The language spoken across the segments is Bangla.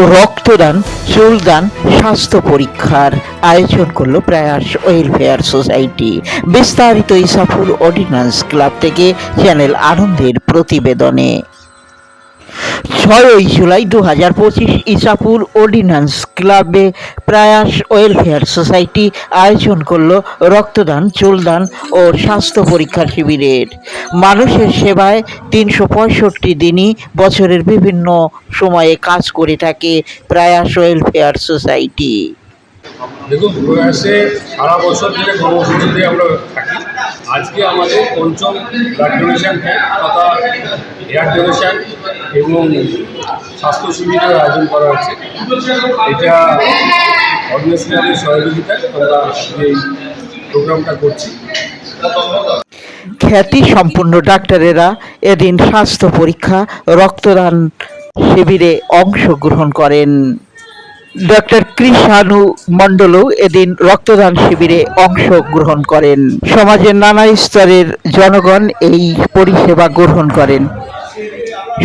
রক্তদান, চুলদান, স্বাস্থ্য পরীক্ষার আয়োজন করল প্রয়াস ওয়েলফেয়ার সোসাইটি। বিস্তারিত ইসাফুল অর্ডিন্যান্স ক্লাব থেকে চ্যানেল আনন্দের প্রতিবেদনে। ছয়ই জুলাই দু হাজার পঁচিশ ইসাপুর অর্ডিন্যান্স ক্লাবে প্রয়াস ওয়েলফেয়ার সোসাইটি আয়োজন করল রক্তদান, চুলদান ও স্বাস্থ্য পরীক্ষা শিবিরের। মানুষের সেবায় তিনশো পঁয়ষট্টি দিনই বছরের বিভিন্ন সময়ে কাজ করে থাকে প্রয়াস ওয়েলফেয়ার সোসাইটি। দেখুন প্রয়াসে সারা বছর ধরে কর্মসূচিতে আমরা থাকি। আজকে আমাদের পঞ্চম ব্লাড ডোনেশন ক্যাম্প তথা হেয়ার ডোনেশন এবং স্বাস্থ্য শিবিরের আয়োজন করা হয়েছে এটা অর্গানাইজেশনের সহযোগিতায় আমরা এই প্রোগ্রামটা করছি। খ্যাতি সম্পন্ন ডাক্তারেরা এদিন স্বাস্থ্য পরীক্ষা, রক্তদান শিবিরে অংশগ্রহণ করেন। ডক্টর কৃষাণু মণ্ডলও এদিন রক্তদান শিবিরে অংশগ্রহণ করেন। সমাজের নানা স্তরের জনগণ এই পরিষেবা গ্রহণ করেন।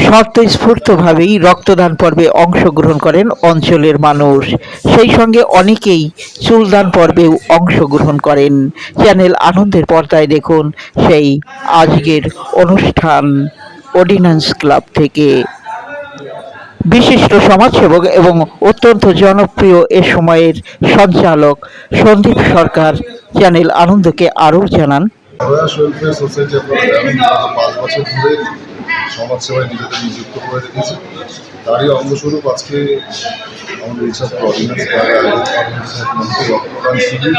স্বতঃস্ফূর্তভাবেই রক্তদান পর্বে অংশগ্রহণ করেন অঞ্চলের মানুষ। সেই সঙ্গে অনেকেই চুলদান পর্বেও অংশগ্রহণ করেন। চ্যানেল আনন্দের পর্দায় দেখুন সেই আজকের অনুষ্ঠান অর্ডিন্যান্স ক্লাব থেকে। বিশিষ্ট সমাজসেবক এবং অত্যন্ত জনপ্রিয় এ সময়ের সঞ্চালক সন্দীপ সরকার চ্যানেল আনন্দকে আরও জানান। সমাজসেবায় নিজেদের নিযুক্ত করে রেখেছে। তারই অঙ্গস্বরূপ আজকে আমাদের মন্ত্রী রক্তদান শিবির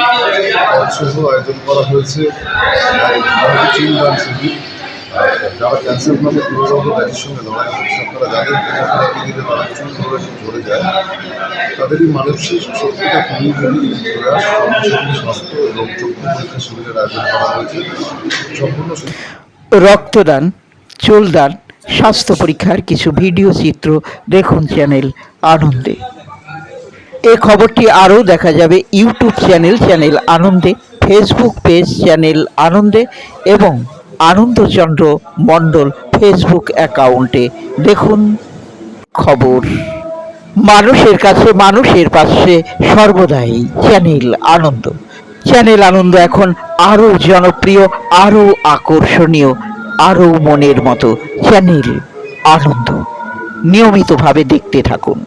আয়োজন করা হয়েছে। চুলদান শিবির যারা ক্যান্সার নামে সঙ্গে লড়াই করছে। তারা ঝরে যায়, তাদেরই কমিয়ে যদি স্বাস্থ্য এবং চক্ষু পরীক্ষা আয়োজন করা হয়েছে। সম্পূর্ণ রক্তদান, চুলদান, স্বাস্থ্য পরীক্ষার কিছু ভিডিও চিত্র দেখুন চ্যানেল আনন্দে। এই খবরটি আরও দেখা যাবে ইউটিউব চ্যানেল চ্যানেল আনন্দে, ফেসবুক পেজ চ্যানেল আনন্দে এবং আনন্দচন্দ্র মণ্ডল ফেসবুক অ্যাকাউন্টে দেখুন খবর। মানুষের কাছে, মানুষের পাশে সর্বদাই চ্যানেল আনন্দ। চ্যানেল আনন্দ এখন আরও জনপ্রিয়, আরও আকর্ষণীয়, আরও মনের মতো চ্যানেল আনন্দ। নিয়মিতভাবে দেখতে থাকুন।